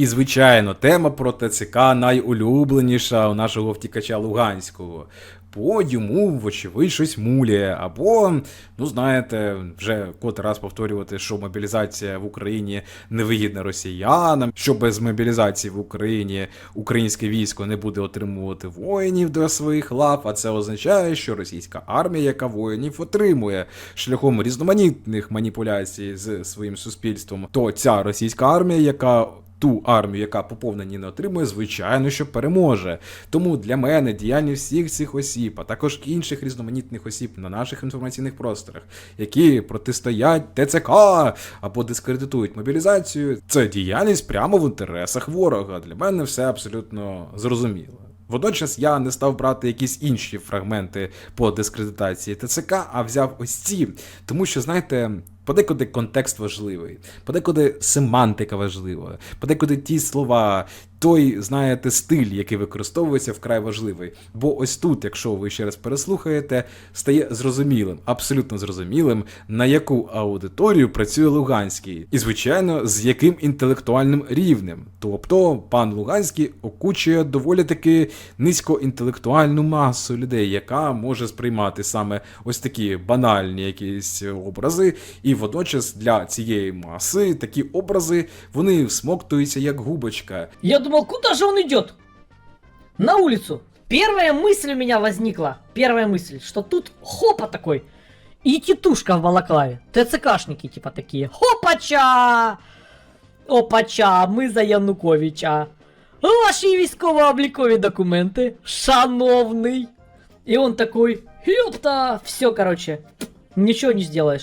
І звичайно, тема про ТЦК найулюбленіша у нашого втікача Луганського. Бо йому, вочевидь, щось муляє, або, ну знаєте, вже котрий раз повторювати, що мобілізація в Україні невигідна росіянам, що без мобілізації в Україні українське військо не буде отримувати воїнів до своїх лав, а це означає, що російська армія, яка воїнів отримує шляхом різноманітних маніпуляцій з своїм суспільством, то ця російська армія, яка ту армію, яка поповнення не отримує, звичайно, що переможе. Тому для мене діяльність всіх цих осіб, а також інших різноманітних осіб на наших інформаційних просторах, які протистоять ТЦК або дискредитують мобілізацію, це діяльність прямо в інтересах ворога. Для мене все абсолютно зрозуміло. Водночас я не став брати якісь інші фрагменти по дискредитації ТЦК, а взяв ось ці, тому що, знаєте, подекуди контекст важливий, подекуди семантика важлива, подекуди ті слова, той, знаєте, стиль, який використовується, вкрай важливий. Бо ось тут, якщо ви ще раз переслухаєте, стає зрозумілим, абсолютно зрозумілим, на яку аудиторію працює Луганський, і, звичайно, з яким інтелектуальним рівнем. Тобто, пан Луганський окучує доволі таки низькоінтелектуальну масу людей, яка може сприймати саме ось такі банальні якісь образи, і водночас для цієї маси такі образи вони всмоктуються як губочка. Я думал, куда же он идет? На улицу. Первая мысль у меня возникла. Первая мысль, что тут хопа такой. И тетушка в балаклаве. ТЦКшники типа такие. Хопача! Опача, ми за Януковича. Ваші військово-облікові документи, шановний. И он такой, ёпта, все, короче, ничего не сделаешь.